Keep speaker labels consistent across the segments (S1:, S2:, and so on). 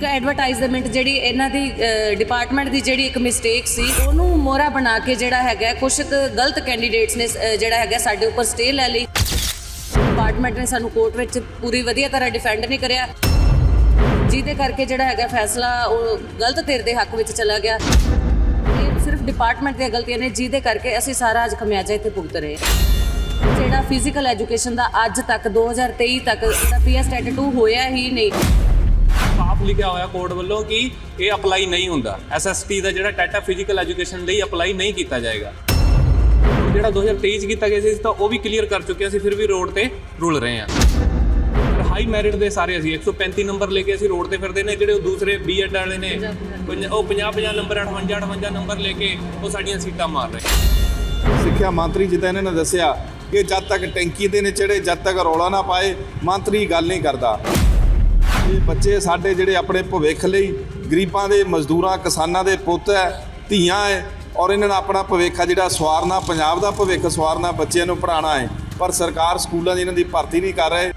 S1: ਇੱਕ ਐਡਵਰਟਾਈਜ਼ਮੈਂਟ ਜਿਹੜੀ ਇਹਨਾਂ ਦੀ ਡਿਪਾਰਟਮੈਂਟ ਦੀ ਜਿਹੜੀ ਇੱਕ ਮਿਸਟੇਕ ਸੀ ਉਹਨੂੰ ਮੋਹਰਾ ਬਣਾ ਕੇ ਜਿਹੜਾ ਹੈਗਾ ਕੁਝ ਕੁ ਗਲਤ ਕੈਂਡੀਡੇਟਸ ਨੇ ਅ, ਜਿਹੜਾ ਹੈਗਾ ਸਾਡੇ ਉੱਪਰ ਸਟੇ ਲੈ ਲਈ। ਡਿਪਾਰਟਮੈਂਟ ਨੇ ਸਾਨੂੰ ਕੋਰਟ ਵਿੱਚ ਪੂਰੀ ਵਧੀਆ ਤਰ੍ਹਾਂ ਡਿਫੈਂਡ ਨਹੀਂ ਕਰਿਆ। ਜਿਹਦੇ ਕਰਕੇ ਜਿਹੜਾ ਹੈਗਾ ਫੈਸਲਾ ਉਹ ਗਲਤ ਧਿਰ ਦੇ ਹੱਕ ਵਿੱਚ ਚਲਾ ਗਿਆ। ਇਹ ਸਿਰਫ ਡਿਪਾਰਟਮੈਂਟ ਦੀਆਂ ਗਲਤੀਆਂ ਨੇ ਜਿਹਦੇ ਕਰਕੇ ਅਸੀਂ ਸਾਰਾ ਅੱਜ ਖਮਿਆਜਾ ਇੱਥੇ ਭੁਗਤ ਰਹੇ ਹਾਂ। ਜਿਹੜਾ ਫਿਜ਼ੀਕਲ ਐਜੂਕੇਸ਼ਨ ਦਾ ਅੱਜ ਤੱਕ 2023 ਤੱਕ ਜਿਹੜਾ ਪੀਐਸ ਟੈਟ 2 ਹੋਇਆ ਹੀ ਨਹੀਂ।
S2: ਲਿਖਿਆ ਹੋਇਆ ਕੋਰਟ ਵੱਲੋਂ ਕਿ ਇਹ ਅਪਲਾਈ ਨਹੀਂ ਹੁੰਦਾ। ਐਸਐਸਟੀ ਦਾ ਜਿਹੜਾ ਟਾਟਾ ਫਿਜ਼ੀਕਲ ਐਜੂਕੇਸ਼ਨ ਲਈ ਅਪਲਾਈ ਨਹੀਂ ਕੀਤਾ ਜਾਏਗਾ। ਜਿਹੜਾ 2023 ਚ ਕੀਤਾ ਗਿਆ ਸੀ, ਤਾਂ ਉਹ ਵੀ ਕਲੀਅਰ ਕਰ ਚੁੱਕੇ ਅਸੀਂ, ਫਿਰ ਵੀ ਰੋਡ ਤੇ ਰੁਲ ਰਹੇ ਹਾਂ। ਹਾਈ ਮੈਰਿਟ ਦੇ ਸਾਰੇ ਅਸੀਂ 135 ਨੰਬਰ ਲੈ ਕੇ ਅਸੀਂ ਰੋਡ ਤੇ ਫਿਰਦੇ ਨੇ, ਜਿਹੜੇ ਉਹ ਦੂਸਰੇ ਬੀਐਡ ਵਾਲੇ ਨੇ ਪੰਜ- ਉਹ 50 50 ਨੰਬਰ 58 58 ਨੰਬਰ ਲੈ ਕੇ ਉਹ ਸਾਡੀਆਂ ਸੀਟਾਂ ਮਾਰ ਰਹੇ
S3: ਸਿੱਖਿਆ ਮੰਤਰੀ ਜਿੱਦਾਂ ਇਹਨਾਂ ਨੇ ਦੱਸਿਆ ਕਿ ਜਦ ਤੱਕ ਟੈਂਕੀ ਦੇ ਨੇ ਚੜੇ ਜਦ ਤੱਕ ਰੌਲਾ ਨਾ ਪਾਏ, ਮੰਤਰੀ ਗੱਲ ਨਹੀਂ ਕਰਦਾ। ਬੱਚੇ ਸਾਡੇ ਜਿਹੜੇ ਆਪਣੇ ਭਵਿੱਖ ਲਈ ਗਰੀਬਾਂ ਦੇ, ਮਜ਼ਦੂਰਾਂ, ਕਿਸਾਨਾਂ ਦੇ ਪੁੱਤ ਹੈ, ਧੀਆਂ ਹੈ ਔਰ ਇਹਨਾਂ ਦਾ ਆਪਣਾ ਭਵਿੱਖ ਜਿਹੜਾ ਸਵਾਰਨਾ, ਪੰਜਾਬ ਦਾ ਭਵਿੱਖ ਸਵਾਰਨਾ ਬੱਚਿਆਂ ਨੂੰ ਪੜ੍ਹਾਉਣਾ ਹੈ। ਪਰ ਸਰਕਾਰ ਸਕੂਲਾਂ ਦੀ ਇਹਨਾਂ ਦੀ ਭਰਤੀ ਨਹੀਂ ਕਰ ਰਹੇ।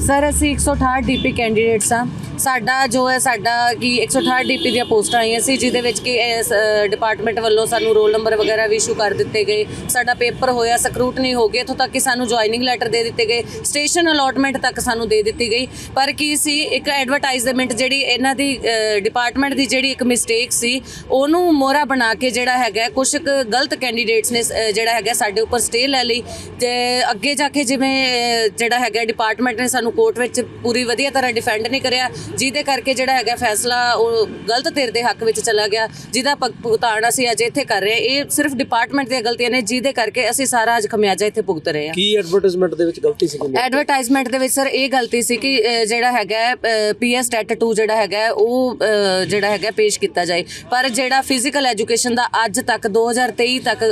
S1: ਸਰ, ਅਸੀਂ 168 ਡੀਪੀ ਕੈਂਡੀਡੇਟਸ ਆ ਸਾਡਾ ਜੋ ਹੈ ਸਾਡਾ ਕਿ 168 ਡੀਪੀ ਦੀਆਂ ਪੋਸਟਾਂ ਆਈਆਂ ਸੀ ਜਿਹਦੇ ਵਿੱਚ ਕਿ ਇਸ ਡਿਪਾਰਟਮੈਂਟ ਵੱਲੋਂ ਸਾਨੂੰ ਰੋਲ ਨੰਬਰ ਵਗੈਰਾ ਵੀ ਇਸ਼ੂ ਕਰ ਦਿੱਤੇ ਗਏ। ਸਾਡਾ ਪੇਪਰ ਹੋਇਆ ਸਕਰੂਟਨੀ ਹੋ ਗਈ ਇੱਥੋਂ ਤੱਕ ਕਿ ਸਾਨੂੰ ਜੁਆਇਨਿੰਗ ਲੈਟਰ ਦੇ ਦਿੱਤੇ ਗਏ ਸਟੇਸ਼ਨ ਅਲੋਟਮੈਂਟ ਤੱਕ ਸਾਨੂੰ ਦੇ ਦਿੱਤੀ ਗਈ। ਪਰ ਕੀ ਸੀ ਇੱਕ ਐਡਵਰਟਾਈਜ਼ਮੈਂਟ ਜਿਹੜੀ ਇਹਨਾਂ ਦੀ ਡਿਪਾਰਟਮੈਂਟ ਦੀ ਜਿਹੜੀ ਇੱਕ ਮਿਸਟੇਕ ਸੀ ਉਹਨੂੰ ਮੋਹਰਾ ਬਣਾ ਕੇ ਜਿਹੜਾ ਹੈਗਾ ਕੁਝ ਕੁ ਗਲਤ ਕੈਂਡੀਡੇਟਸ ਨੇ ਅ, ਜਿਹੜਾ ਹੈਗਾ ਸਾਡੇ ਉੱਪਰ ਸਟੇ ਲੈ ਲਈ। ਤੇ ਅੱਗੇ ਜਾ ਕੇ ਜਿਵੇਂ ਜਿਹੜਾ ਹੈਗਾ ਡਿਪਾਰਟਮੈਂਟ ਨੇ ਸਾਨੂੰ ਕੋਰਟ ਵਿੱਚ ਪੂਰੀ ਵਧੀਆ ਤਰ੍ਹਾਂ ਡਿਫੈਂਡ ਨਹੀਂ ਕਰਿਆ ਜਿਹਦੇ ਕਰਕੇ ਜਿਹੜਾ ਹੈਗਾ ਫੈਸਲਾ ਉਹ ਗਲਤ ਧਿਰ ਦੇ ਹੱਕ ਵਿੱਚ ਚਲਾ ਗਿਆ। ਜਿਹਦਾ ਭੁਗ- ਭੁਗਤਾਨ ਅਸੀਂ ਅੱਜ ਇੱਥੇ ਕਰ ਰਹੇ ਇਹ ਸਿਰਫ ਡਿਪਾਰਟਮੈਂਟ ਦੀਆਂ ਗਲਤੀਆਂ ਨੇ ਜਿਹਦੇ ਕਰਕੇ ਅਸੀਂ ਸਾਰਾ ਅੱਜ ਖਮਿਆਜਾ ਇੱਥੇ ਭੁਗਤ ਰਹੇ ਹਾਂ।
S4: ਕੀ ਐਡਵਰਟਾਈਜ਼ਮੈਂਟ ਦੇ ਵਿੱਚ ਗਲਤੀ ਸੀ
S1: ਐਡਵਰਟਾਈਜ਼ਮੈਂਟ ਦੇ ਵਿੱਚ ਸਰ ਇਹ ਗਲਤੀ ਸੀ ਕਿ ਜਿਹੜਾ ਹੈਗਾ ਪੀਐਸ ਟੈਟ 2 ਜਿਹੜਾ ਹੈਗਾ ਉਹ ਜਿਹੜਾ ਹੈਗਾ ਪੇਸ਼ ਕੀਤਾ ਜਾਏ। ਪਰ ਜਿਹੜਾ ਫਿਜ਼ੀਕਲ ਐਜੂਕੇਸ਼ਨ ਦਾ ਅੱਜ ਤੱਕ 2023 ਤੱਕ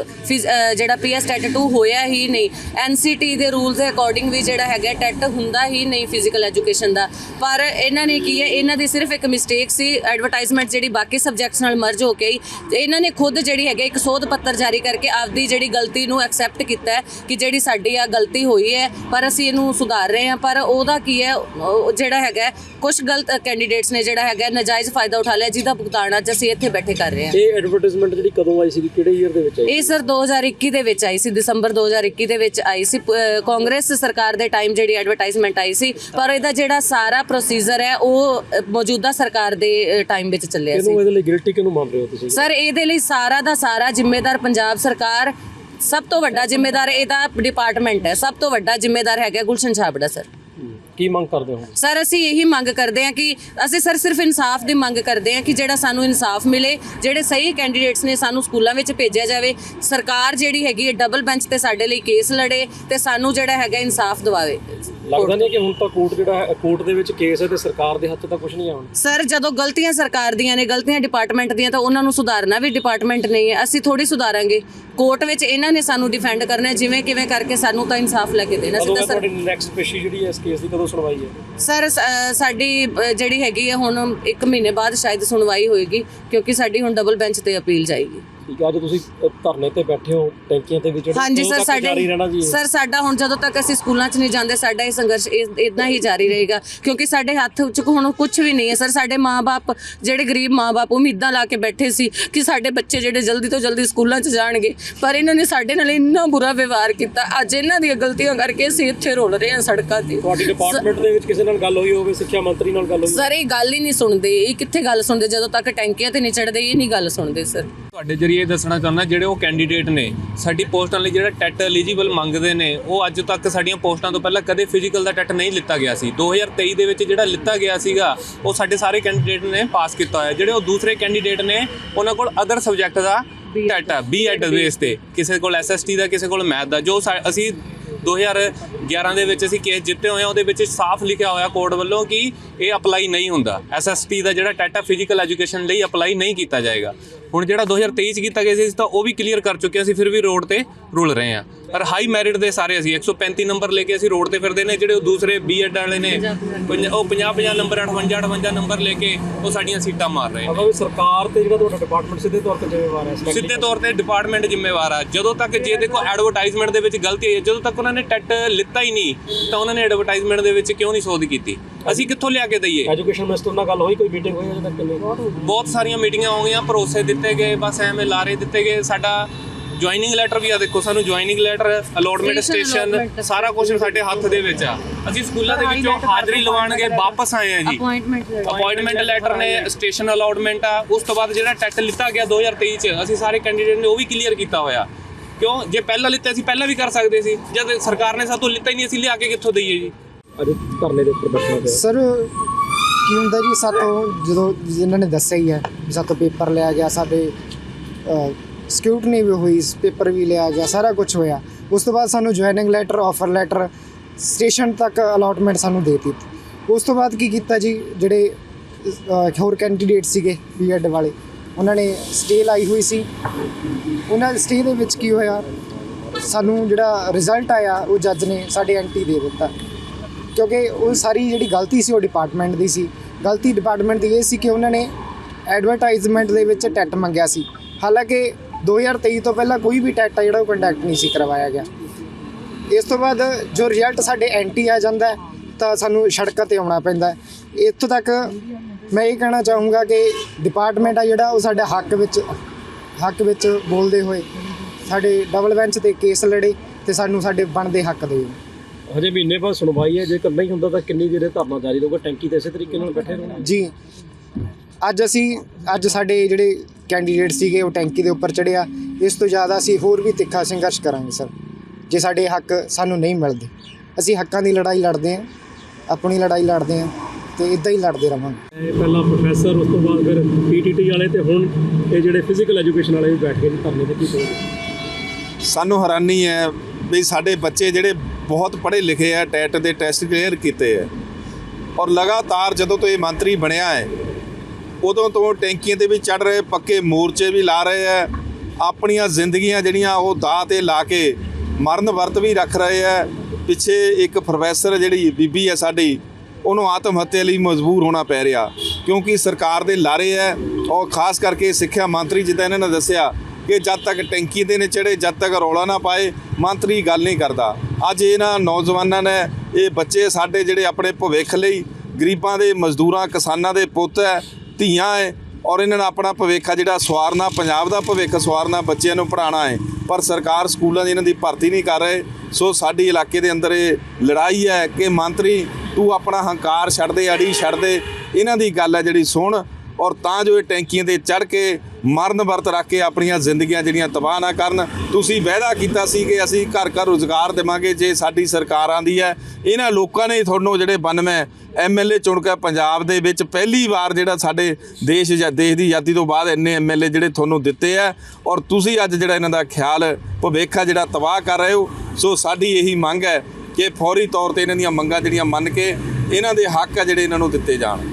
S1: ਜਿਹੜਾ ਪੀਐਸ ਟੈਟ 2 ਹੋਇਆ ਹੀ ਨਹੀਂ ਐਨਸੀਟੀ ਦੇ ਰੂਲਸ ਦੇ ਅਕੋਰਡਿੰਗ ਵੀ ਜਿਹੜਾ ਹੈਗਾ ਟੈਟ ਹੁੰਦਾ ਹੀ ਨਹੀਂ ਫਿਜ਼ੀਕਲ ਐਜੂਕੇਸ਼ਨ ਦਾ। ਪਰ ਇਹਨਾਂ ਨੇ ਕੀ ਹੈ ਇਹਨਾਂ ਦੀ ਸਿਰਫ ਇੱਕ ਮਿਸਟੇਕ ਸੀ ਐਡਵਰਟਾਈਜ਼ਮੈਂਟ ਜਿਹੜੀ ਬਾਕੀ ਸਬਜੈਕਟਸ ਨਾਲ ਮਰਜ ਹੋ ਕੇ ਤੇ ਇਹਨਾਂ ਨੇ ਖੁਦ ਜਿਹੜੀ ਹੈਗਾ ਇੱਕ ਸੋਧ ਪੱਤਰ ਜਾਰੀ ਕਰਕੇ ਆਪਦੀ ਜਿਹੜੀ ਗਲਤੀ ਨੂੰ ਐਕਸੈਪਟ ਕੀਤਾ ਹੈ ਕਿ ਜਿਹੜੀ ਸਾਡੀ ਆ ਗਲਤੀ ਹੋਈ ਹੈ ਪਰ ਅਸੀਂ ਇਹਨੂੰ ਸੁਧਾਰ ਰਹੇ ਹਾਂ। ਪਰ ਉਹਦਾ ਕੀ ਹੈ ਜਿਹੜਾ ਹੈਗਾ ਕੁਝ ਗਲਤ ਕੈਂਡੀਡੇਟਸ ਨੇ ਜਿਹੜਾ ਹੈਗਾ ਨਜਾਇਜ਼ ਫਾਇਦਾ ਉਠਾ ਲਿਆ ਜਿਹਦਾ ਭੁਗਤਾਨ ਅੱਜ ਅਸੀਂ ਇੱਥੇ ਬੈਠੇ ਕਰ ਰਹੇ ਹਾਂ।
S4: ਇਹ ਐਡਵਰਟਾਈਜ਼ਮੈਂਟ ਜਿਹੜੀ ਕਦੋਂ ਆਈ ਸੀ ਕਿਹੜੇ ਈਅਰ ਦੇ ਵਿੱਚ ਆਈ?
S1: ਇਹ ਸਰ 2021 ਦੇ ਵਿੱਚ ਆਈ ਸੀ ਦਸੰਬਰ 2021 ਦੇ ਵਿੱਚ ਆਈ ਸੀ। ਕਾਂਗਰਸ ਸਰਕਾਰ ਦੇ ਟਾਈਮ ਜਿਹੜੀ ਐਡਵਰਟਾਈਜ਼ਮੈਂਟ ਆਈ ਸੀ ਪਰ ਇਹਦਾ ਜਿਹੜਾ ਸਾਰਾ ਪ੍ਰੋਸੀਜਰ ਹੈ ਉਹ ਅਹ, ਮੌਜੂਦਾ ਸਰਕਾਰ ਦੇ ਟਾਈਮ ਵਿੱਚ ਚੱਲਿਆ ਸੀ
S4: ਇਹਨੂੰ ਇਹਦੇ ਲਈ ਗਿਲਟੀ ਕਿਹਨੂੰ ਮੰਨ ਰਹੇ ਹੋ ਤੁਸੀਂ
S1: ਸਰ ਇਹਦੇ ਲਈ ਸਾਰਾ ਦਾ ਸਾਰਾ ਜ਼ਿੰਮੇਦਾਰ ਪੰਜਾਬ ਸਰਕਾਰ ਸਭ ਤੋਂ ਵੱਡਾ ਜ਼ਿੰਮੇਦਾਰ ਇਹਦਾ ਡਿਪਾਰਟਮੈਂਟ ਹੈ ਸਭ ਤੋਂ ਵੱਡਾ ਜ਼ਿੰਮੇਦਾਰ ਹੈਗਾ ਗੁਲਸ਼ਨ ਛਾਬੜਾ ਸਰ।
S4: ਕੀ ਮੰਗ ਕਰਦੇ ਹੋ?
S1: ਸਰ ਅਸੀਂ ਇਹੀ ਮੰਗ ਕਰਦੇ ਹਾਂ ਕਿ ਅਸੀਂ ਸਰ ਸਿਰਫ ਇਨਸਾਫ ਦੀ ਮੰਗ ਕਰਦੇ ਹਾਂ ਕਿ ਜਿਹੜਾ ਸਾਨੂੰ ਇਨਸਾਫ ਮਿਲੇ ਜਿਹੜੇ ਸਹੀ ਕੈਂਡੀਡੇਟਸ ਨੇ ਸਾਨੂੰ ਸਕੂਲਾਂ ਵਿੱਚ ਭੇਜਿਆ ਜਾਵੇ ਸਰਕਾਰ ਜਿਹੜੀ ਹੈਗੀ ਹੈ ਡਬਲ ਬੈਂਚ ਤੇ ਸਾਡੇ ਲਈ ਕੇਸ ਲੜੇ ਤੇ ਸਾਨੂੰ ਜਿਹੜਾ ਹੈਗਾ ਇਨਸਾਫ ਦਿਵਾਵੇ।
S4: ਲੱਗਦਾ ਨਹੀਂ ਕਿ ਹੁਣ ਤਾਂ ਕੋਰਟ ਜਿਹੜਾ ਹੈ ਕੋਰਟ ਦੇ ਵਿੱਚ ਕੇਸ ਹੈ ਤੇ ਸਰਕਾਰ ਦੇ ਹੱਥ ਤਾਂ ਕੁਝ ਨਹੀਂ ਆਉਣ।
S1: ਸਰ ਜਦੋਂ ਗਲਤੀਆਂ ਸਰਕਾਰ ਦੀਆਂ ਨੇ ਗਲਤੀਆਂ ਡਿਪਾਰਟਮੈਂਟ ਦੀਆਂ ਤਾਂ ਉਹਨਾਂ ਨੂੰ ਸੁਧਾਰਨਾ ਵੀ ਡਿਪਾਰਟਮੈਂਟ ਨਹੀਂ ਹੈ। ਅਸੀਂ ਥੋੜੀ ਸੁਧਾਰਾਂਗੇ। ਕੋਰਟ ਵਿੱਚ ਇਹਨਾਂ ਨੇ ਸਾਨੂੰ ਡਿਫੈਂਡ ਕਰਨਾ ਜਿਵੇਂ ਕਿਵੇਂ ਕਰਕੇ ਸਾਨੂੰ ਤਾਂ ਇਨਸਾਫ ਲੈ ਕੇ ਦੇਣਾ। ਸੀ ਤਾਂ ਸਰ
S4: ਤੁਹਾਡੀ ਨੈਕਸਟ ਪੇਸ਼ੀ ਜਿਹੜੀ ਹੈ ਇਸ ਕੇਸ ਦੀ ਕਦੋਂ ਸੁਣਵਾਈ ਹੈ
S1: ਸਰ ਸ- ਸਾਡੀ ਅ, ਜਿਹੜੀ ਹੈਗੀ ਹੈ ਹੁਣ ਇੱਕ ਮਹੀਨੇ ਬਾਅਦ ਸ਼ਾਇਦ ਸੁਣਵਾਈ ਹੋਏਗੀ ਕਿਉਂਕਿ ਸਾਡੀ ਹੁਣ ਡਬਲ ਬੈਂਚ ਤੇ ਅਪੀਲ ਜਾਏਗੀ।
S4: ਠੀਕ ਹੈ ਅੱਜ ਤੁਸੀਂ ਧਰਨੇ ਤੇ ਬੈਠੇ ਹੋ ਟੈਂਕੀਆਂ ਤੇ ਵਿੱਚ
S1: ਹਾਂਜੀ
S4: ਕਦੋਂ
S1: ਸਰ ਸਾਡੇ? ਸਰ ਸਾਡਾ ਹੁਣ ਜਦੋਂ ਤੱਕ ਅਸੀਂ ਸਕੂਲਾਂ 'ਚ ਨਹੀਂ ਜਾਂਦੇ ਸਾਡਾ ਇਹ ਸੰਘਰਸ਼ ਇਦਾਂ ਹੀ ਜਾਰੀ ਰਹੇਗਾ। ਕਿਉਂਕਿ ਸਾਡੇ ਹੱਥ 'ਚ ਹੁਣ ਕੁਝ ਵੀ ਨਹੀਂ ਹੈ। ਸਰ ਸਾਡੇ ਮਾਪੇ ਜਿਹੜੇ ਗਰੀਬ ਮਾਪੇ ਉਮੀਦਾਂ ਲਾ ਕੇ ਬੈਠੇ ਸੀ ਕਿ ਸਾਡੇ ਬੱਚੇ ਜਿਹੜੇ ਜਲਦੀ ਤੋਂ ਜਲਦੀ ਸਕੂਲਾਂ 'ਚ ਜਾਣਗੇ। ਪਰ ਇਹਨਾਂ ਨੇ ਸਾਡੇ ਨਾਲ ਇੰਨਾ ਬੁਰਾ ਵਿਵਹਾਰ ਕੀਤਾ। ਅੱਜ ਇਹਨਾਂ ਦੀਆਂ ਗਲਤੀਆਂ ਕਰਕੇ ਅਸੀਂ ਇੱਥੇ ਰੋਲ ਰਹੇ ਹਾਂ ਸੜਕਾਂ ਤੇ।
S4: ਤੁਹਾਡੀ ਡਿਪਾਰਟਮੈਂਟ ਦੇ ਵਿੱਚ ਕਿਸੇ ਨਾਲ ਗੱਲ ਹੋਈ ਹੋਵੇ ਸਿੱਖਿਆ ਮੰਤਰੀ ਨਾਲ ਗੱਲ ਹੋਈ
S1: ਸਰ ਇਹ ਗੱਲ ਹੀ ਨਹੀਂ ਸੁਣਦੇ। ਇਹ ਕਿੱਥੇ ਗੱਲ ਸੁਣਦੇ? ਜਦੋਂ ਤੱਕ ਟੈਂਕੀਆਂ ਤੇ ਨਹੀਂ ਚੜਦੇ ਇਹ ਨਹੀਂ ਗੱਲ ਸੁਣਦੇ ਸਰ।
S2: ਤੁਹਾਡੇ ਜਰੀਏ ਇਹ ਦੱਸਣਾ ਚਾਹੁੰਦਾ ਜਿਹੜੇ ਉਹ ਕੈਂਡੀਡੇਟ ਨੇ ਸਾਡੀ ਪੋਸਟਾਂ ਲਈ ਜਿਹੜਾ ਟੈਟ ਐਲੀਜੀਬਲ ਮੰਗਦੇ ਨੇ ਉਹ ਅੱਜ ਤੱਕ ਸਾਡੀਆਂ ਪੋਸਟਾਂ ਤੋਂ ਪਹਿਲਾਂ ਕਦੇ ਫਿਜ਼ੀਕਲ ਦਾ ਟੈਟ ਨਹੀਂ ਲਿੱਤਾ ਗਿਆ ਸੀ। 2023 ਦੇ ਵਿੱਚ ਜਿਹੜਾ ਲਿੱਤਾ ਗਿਆ ਸੀਗਾ ਉਹ ਸਾਡੇ ਸਾਰੇ ਕੈਂਡੀਡੇਟ ਨੇ ਪਾਸ ਕੀਤਾ ਹੋਇਆ। ਜਿਹੜੇ ਉਹ ਦੂਸਰੇ ਕੈਂਡੀਡੇਟ ਨੇ ਉਹਨਾਂ ਕੋਲ ਅਦਰ ਸਬਜੈਕਟ ਦਾ ਟੈਟ ਆ ਬੀਐਡ ਬੇਸ ਤੇ। ਕਿਸੇ ਕੋਲ ਐਸਐਸਟੀ ਦਾ ਕਿਸੇ ਕੋਲ ਮੈਥ ਦਾ। ਜੋ ਅਸੀਂ 2011 ਦੇ ਵਿੱਚ ਅਸੀਂ ਕੇਸ ਜਿੱਤੇ ਹੋਏ ਆ ਉਹਦੇ ਵਿੱਚ ਸਾਫ਼ ਲਿਖਿਆ ਹੋਇਆ ਕੋਰਟ ਵੱਲੋਂ ਕਿ ਇਹ ਅਪਲਾਈ ਨਹੀਂ ਹੁੰਦਾ। ਐਸਐਸਟੀ ਦਾ ਜਿਹੜਾ ਟੈਟ ਆ ਫਿਜ਼ੀਕਲ ਐਜੂਕੇਸ਼ਨ ਲਈ ਅਪਲਾਈ ਨਹੀਂ ਕੀਤਾ ਜਾਏਗਾ। ਹੁਣ ਜਿਹੜਾ 2023 ਚ ਕੀਤਾ ਗਿਆ ਸੀ ਤਾਂ ਉਹ ਵੀ ਕਲੀਅਰ ਕਰ ਚੁੱਕੇ ਅਸੀਂ ਫਿਰ ਵੀ ਰੋਡ ਤੇ ਰੁਲ ਰਹੇ ਹਾਂ। ਪਰ ਹਾਈ ਮੈਰਿਟ ਦੇ ਸਾਰੇ ਅਸੀਂ 135 ਨੰਬਰ ਲੈ ਕੇ ਅਸੀਂ ਰੋਡ ਤੇ ਫਿਰਦੇ ਨੇ ਜਿਹੜੇ ਉਹ ਦੂਸਰੇ ਬੀਐਡ ਵਾਲੇ ਨੇ ਉਹ 50 50 ਨੰਬਰ 58 58 ਨੰਬਰ ਲੈ ਕੇ ਉਹ ਸਾਡੀਆਂ ਸੀਟਾਂ ਮਾਰ ਰਹੇ ਨੇ।
S4: ਸਰਕਾਰ ਤੇ ਜਿਹੜਾ ਤੁਹਾਡਾ ਡਿਪਾਰਟਮੈਂਟ ਸਿੱਧੇ ਤੌਰ ਤੇ ਜ਼ਿੰਮੇਵਾਰ ਹੈ
S2: ਸਿੱਧੇ ਤੌਰ ਤੇ ਡਿਪਾਰਟਮੈਂਟ ਜ਼ਿੰਮੇਵਾਰ ਆ। ਜਦੋਂ ਤੱਕ ਜੇ ਦੇਖੋ ਐਡਵਰਟਾਈਜ਼ਮੈਂਟ ਦੇ ਵਿੱਚ ਗਲਤੀ ਹੋਈ ਹੈ ਜਦੋਂ ਤੱਕ ਉਹਨਾਂ ਨੇ ਟੈਟ ਲਿੱਤਾ ਹੀ ਨਹੀਂ ਤਾਂ ਉਹਨਾਂ ਨੇ ਐਡਵਰਟਾਈਜ਼ਮੈਂਟ ਦੇ ਵਿੱਚ ਕਿਉਂ ਨਹੀਂ ਸੋਧ ਕੀਤੀ? ਅਸੀਂ ਕਿੱਥੋਂ ਲਿਆ ਕੇ ਦਈਏ?
S4: ਐਜੂਕੇਸ਼ਨ ਮਿਨਿਸਟਰ ਨਾਲ ਗੱਲ ਹੋਈ ਕੋਈ ਮੀਟਿੰਗ ਹੋਈ ਅਜੇ ਤੱਕ
S2: ਬਹੁਤ ਸਾਰੀਆਂ ਮੀਟਿੰਗਾਂ ਹੋ ਗਈਆਂ ਭਰੋਸੇ ਦਿੱਤੇ ਗਏ ਬਸ ਐਵੇਂ ਲਾਰੇ ਦਿੱਤੇ ਗਏ। ਸਾਡਾ ਜੁਆਇਨਿੰਗ ਲੈਟਰ ਵੀ ਆ ਦੇਖੋ ਸਾਨੂੰ ਜੁਆਇਨਿੰਗ ਲੈਟਰ ਅਲੋਟਮੈਂਟ ਸਟੇਸ਼ਨ ਸਾਰਾ ਕੁਝ ਸਾਡੇ ਹੱਥ ਦੇ ਵਿੱਚ ਆ। ਅਸੀਂ ਸਕੂਲਾਂ ਦੇ ਵਿੱਚੋਂ ਹਾਜ਼ਰੀ ਲਵਾਉਣਗੇ ਵਾਪਸ ਆਏ ਆ ਜੀ।
S1: ਅਪਾਇੰਟਮੈਂਟ
S2: ਲੈਟਰ ਨੇ ਸਟੇਸ਼ਨ ਅਲਾਟਮੈਂਟ ਆ। ਉਸ ਤੋਂ ਬਾਅਦ ਜਿਹੜਾ ਟੈਟ ਲਿੱਤਾ ਗਿਆ 2023 ਚ ਅਸੀਂ ਸਾਰੇ ਕੈਂਡੀਡੇਟ ਨੇ ਉਹ ਵੀ ਕਲੀਅਰ ਕੀਤਾ ਹੋਇਆ। ਕਿਉਂ? ਜੇ ਪਹਿਲਾਂ ਲਿੱਤਾ ਸੀ ਪਹਿਲਾਂ ਵੀ ਕਰ ਸਕਦੇ ਸੀ। ਜਦ ਸਰਕਾਰ ਨੇ ਸਾਤੋਂ ਲਿੱਤਾ ਹੀ ਨਹੀਂ ਅਸੀਂ ਲਿਆ ਕੇ ਕਿੱਥੋਂ ਦਈਏ ਜੀ?
S4: ਅੱਜ ਧਰਨੇ ਦੇ ਉੱਪਰ ਬੈਠਣਾ
S5: ਸਰ ਕੀ ਹੁੰਦਾ ਜੀ, ਸਾਤੋਂ ਜਦੋਂ ਇਹਨਾਂ ਨੇ ਦੱਸਿਆ ਹੀ ਹੈ ਵੀ ਸਾਤੋਂ ਪੇਪਰ ਲਿਆ ਗਿਆ, ਸਾਡੇ ਸਕਿਊਟਨੀ ਵੀ ਹੋਈ, ਪੇਪਰ ਵੀ ਲਿਆ ਗਿਆ, ਸਾਰਾ ਕੁਝ ਹੋਇਆ। ਉਸ ਤੋਂ ਬਾਅਦ ਸਾਨੂੰ joining letter offer letter station ਤੱਕ ਅਲਾਟਮੈਂਟ ਸਾਨੂੰ ਦੇ ਦਿੱਤੀ। ਉਸ ਤੋਂ ਬਾਅਦ ਕੀ ਕੀਤਾ ਜੀ, ਜਿਹੜੇ ਹੋਰ ਕੈਂਡੀਡੇਟ ਸੀਗੇ ਬੀਐਡ ਵਾਲੇ, ਉਹਨਾਂ ਨੇ ਸਟੇ ਲਾਈ ਹੋਈ ਸੀ। ਉਹਨਾਂ ਸਟੇ ਦੇ ਵਿੱਚ ਕੀ ਹੋਇਆ, ਸਾਨੂੰ ਜਿਹੜਾ ਰਿਜ਼ਲਟ ਆਇਆ, ਉਹ ਜੱਜ ਨੇ ਸਾਡੇ ਐਂਟੀ ਦੇ ਦਿੱਤਾ। ਕਿਉਂਕਿ ਉਹ ਸਾਰੀ ਜਿਹੜੀ ਗਲਤੀ ਸੀ ਉਹ ਡਿਪਾਰਟਮੈਂਟ ਦੀ ਸੀ। ਗਲਤੀ ਡਿਪਾਰਟਮੈਂਟ ਦੀ ਇਹ ਸੀ ਕਿ ਉਹਨਾਂ ਨੇ ਐਡਵਰਟਾਈਜ਼ਮੈਂਟ ਦੇ ਵਿੱਚ ਟੈਟ ਮੰਗਿਆ ਸੀ। ਹਾਲਾਂਕਿ 2023 ਤੋਂ ਪਹਿਲਾਂ ਕੋਈ ਵੀ ਟੈਟ ਆ ਜਿਹੜਾ ਉਹ ਕੰਡਕਟ ਨਹੀਂ ਸੀ ਕਰਵਾਇਆ ਗਿਆ। ਇਸ ਤੋਂ ਬਾਅਦ ਜੋ ਰਿਜ਼ਲਟ ਸਾਡੇ ਐਂਟੀ ਆ ਜਾਂਦਾ ਤਾਂ ਸਾਨੂੰ ਸੜਕਾਂ ਤੇ ਆਉਣਾ ਪੈਂਦਾ ਇੱਥੋਂ ਤੱਕ ਮੈਂ ਇਹ ਕਹਿਣਾ ਚਾਹੂੰਗਾ ਕਿ ਡਿਪਾਰਟਮੈਂਟ ਆ ਜਿਹੜਾ ਉਹ ਸਾਡੇ ਹੱਕ ਵਿੱਚ ਹੱਕ ਵਿੱਚ ਬੋਲਦੇ ਹੋਏ ਸਾਡੇ ਡਬਲ ਬੈਂਚ ਤੇ ਕੇਸ ਲੜੇ ਤੇ ਸਾਨੂੰ ਸਾਡੇ ਬਣਦੇ ਹੱਕ ਦੇ
S4: ਹਜੇ ਮਹੀਨੇ ਬਾਅਦ ਸੁਣਵਾਈ ਹੈ ਜੇਕਰ ਨਹੀਂ ਹੁੰਦਾ ਤਾਂ ਕਿੰਨੀ ਦੇਰ ਇਹ ਧਰਨਾ ਜਾਰੀ ਰਹੂਗਾ? ਟੈਂਕੀ ਤੇ ਇਸੇ ਤਰੀਕੇ ਨਾਲ ਬੈਠੇ ਰਹੋਗੇ
S5: ਜੀ। ਅੱਜ ਅਸੀਂ ਅੱਜ ਸਾਡੇ ਜਿਹੜੇ ਕੈਂਡੀਡੇਟ ਸੀਗੇ ਉਹ ਟੈਂਕੀ ਦੇ ਉੱਪਰ ਚੜਿਆ ਇਸ ਤੋਂ ਜ਼ਿਆਦਾ ਅਸੀਂ ਹੋਰ ਵੀ ਤਿੱਖਾ ਸੰਘਰਸ਼ ਕਰਾਂਗੇ ਸਰ। ਜੇ ਸਾਡੇ ਹੱਕ ਸਾਨੂੰ ਨਹੀਂ ਮਿਲਦੇ। ਅਸੀਂ ਹੱਕਾਂ ਦੀ ਲੜਾਈ ਲੜਦੇ ਹਾਂ ਆਪਣੀ ਲੜਾਈ ਲੜਦੇ ਹਾਂ ਤੇ ਇਦਾਂ ਹੀ ਲੜਦੇ ਰਵਾਂਗੇ
S4: ਇਹ ਪਹਿਲਾਂ ਪ੍ਰੋਫੈਸਰ ਉਸ ਤੋਂ ਬਾਅਦ ਫਿਰ ਪੀਟੀਟੀ ਵਾਲੇ ਤੇ ਹੁਣ ਇਹ ਜਿਹੜੇ ਫਿਜ਼ੀਕਲ ਐਜੂਕੇਸ਼ਨ ਵਾਲੇ ਵੀ ਬੈਠ ਜੀ ਧਰਨੇ ਤੇ ਕੀ ਕਹੋਗੇ?
S3: ਸਾਨੂੰ ਹੈਰਾਨੀ ਹੈ ਵੀ ਸਾਡੇ ਬੱਚੇ ਜਿਹੜੇ ਬਹੁਤ ਪੜ੍ਹੇ ਲਿਖੇ ਆ, ਟੈਟ ਦੇ ਟੈਸਟ ਕਲੀਅਰ ਕੀਤੇ ਆ। ਔਰ ਲਗਾਤਾਰ ਜਦੋਂ ਤੋਂ ਇਹ ਮੰਤਰੀ ਬਣਿਆ ਹੈ, ਉਦੋਂ ਤੋਂ ਟੈਂਕੀਆਂ ਤੇ ਵੀ ਚੜ ਰਹੇ, ਪੱਕੇ ਮੋਰਚੇ ਵੀ ਲਾ ਰਹੇ ਆ। ਆਪਣੀਆਂ ਜ਼ਿੰਦਗੀਆਂ ਜਿਹੜੀਆਂ ਉਹ ਦਾਅ ਤੇ ਲਾ ਕੇ ਮਰਨ ਵਰਤ ਵੀ ਰੱਖ ਰਹੇ ਆ। ਪਿੱਛੇ ਇੱਕ ਪ੍ਰੋਫੈਸਰ ਜਿਹੜੀ ਬੀਬੀ ਹੈ ਸਾਡੀ, ਉਹਨੂੰ ਆਤਮ ਹੱਤਿਆ ਲਈ ਮਜਬੂਰ ਹੋਣਾ ਪੈ ਰਿਹਾ। ਕਿਉਂਕਿ ਸਰਕਾਰ ਦੇ ਲਾਰੇ ਹੈ ਔਰ ਖਾਸ ਕਰਕੇ ਸਿੱਖਿਆ ਮੰਤਰੀ ਜਿੱਦਾਂ ਇਹਨਾਂ ਨੇ ਦੱਸਿਆ ਕਿ ਜਦ ਤੱਕ ਟੈਂਕੀ ਦੇ ਨੇ ਚੜੇ ਜਦ ਤੱਕ ਰੌਲਾ ਨਾ ਪਾਏ, ਮੰਤਰੀ ਗੱਲ ਨਹੀਂ ਕਰਦਾ। ਅੱਜ ਇਹਨਾਂ ਨੌਜਵਾਨਾਂ ਨੇ ਇਹ ਬੱਚੇ ਸਾਡੇ ਜਿਹੜੇ ਆਪਣੇ ਭਵਿੱਖ ਲਈ ਗਰੀਬਾਂ ਦੇ, ਮਜ਼ਦੂਰਾਂ, ਕਿਸਾਨਾਂ ਦੇ ਪੁੱਤ ਹੈ, ਧੀਆਂ ਹੈ ਔਰ ਇਹਨਾਂ ਨੇ ਆਪਣਾ ਭਵਿੱਖ ਜਿਹੜਾ ਸਵਾਰਨਾ, ਪੰਜਾਬ ਦਾ ਭਵਿੱਖ ਸਵਾਰਨਾ ਬੱਚਿਆਂ ਨੂੰ ਪੜ੍ਹਾਉਣਾ ਹੈ। ਪਰ ਸਰਕਾਰ ਸਕੂਲਾਂ ਦੀ ਇਹਨਾਂ ਦੀ ਭਰਤੀ ਨਹੀਂ ਕਰ ਰਹੇ। ਸੋ ਸਾਡੀ ਇਲਾਕੇ ਦੇ ਅੰਦਰ ਇਹ ਲੜਾਈ ਹੈ ਕਿ ਮੰਤਰੀ, ਤੂੰ ਆਪਣਾ ਹੰਕਾਰ ਛੱਡ ਦੇ, ਅੜੀ ਛੱਡ ਦੇ। ਇਹਨਾਂ ਦੀ ਗੱਲ ਹੈ ਜਿਹੜੀ ਸੁਣ ਔਰ ਤਾਂ ਜੋ ਇਹ ਟੈਂਕੀਆਂ ਤੇ ਚੜ ਕੇ ਮਰਨ ਵਰਤ ਰੱਖ ਕੇ ਆਪਣੀਆਂ ਜ਼ਿੰਦਗੀਆਂ ਜਿਹੜੀਆਂ ਤਬਾਹ ਨਾ ਕਰਨ। ਤੁਸੀਂ ਵਾਅਦਾ ਕੀਤਾ ਸੀ ਕਿ ਅਸੀਂ ਘਰ ਘਰ ਰੁਜ਼ਗਾਰ ਦੇਵਾਂਗੇ ਜੇ ਸਾਡੀ ਸਰਕਾਰ ਆਂਦੀ ਹੈ। ਇਹਨਾਂ ਲੋਕਾਂ ਨੇ ਤੁਹਾਨੂੰ ਜਿਹੜੇ 92 ਐਮਐਲਏ ਚੁਣ ਕੇ ਪੰਜਾਬ ਦੇ ਵਿੱਚ ਪਹਿਲੀ ਵਾਰ ਜਿਹੜਾ ਸਾਡੇ ਦੇਸ਼ ਜਾਂ ਦੇਸ਼ ਦੀ ਆਜ਼ਾਦੀ ਤੋਂ ਬਾਅਦ ਇੰਨੇ ਐਮਐਲਏ ਜਿਹੜੇ ਤੁਹਾਨੂੰ ਦਿੱਤੇ ਆ। ਔਰ ਤੁਸੀਂ ਅੱਜ ਜਿਹੜਾ ਇਹਨਾਂ ਦਾ ਖਿਆਲ, ਭਵਿੱਖ ਆ ਜਿਹੜਾ ਤਬਾਹ ਕਰ ਰਹੇ ਹੋ। ਸੋ ਸਾਡੀ ਇਹੀ ਮੰਗ ਹੈ ਕਿ ਫੌਰੀ ਤੌਰ ਤੇ ਇਹਨਾਂ ਦੀਆਂ ਮੰਗਾਂ ਜਿਹੜੀਆਂ ਮੰਨ ਕੇ ਇਹਨਾਂ ਦੇ ਹੱਕ ਆ ਜਿਹੜੇ ਇਹਨਾਂ ਨੂੰ ਦਿੱਤੇ ਜਾਣ।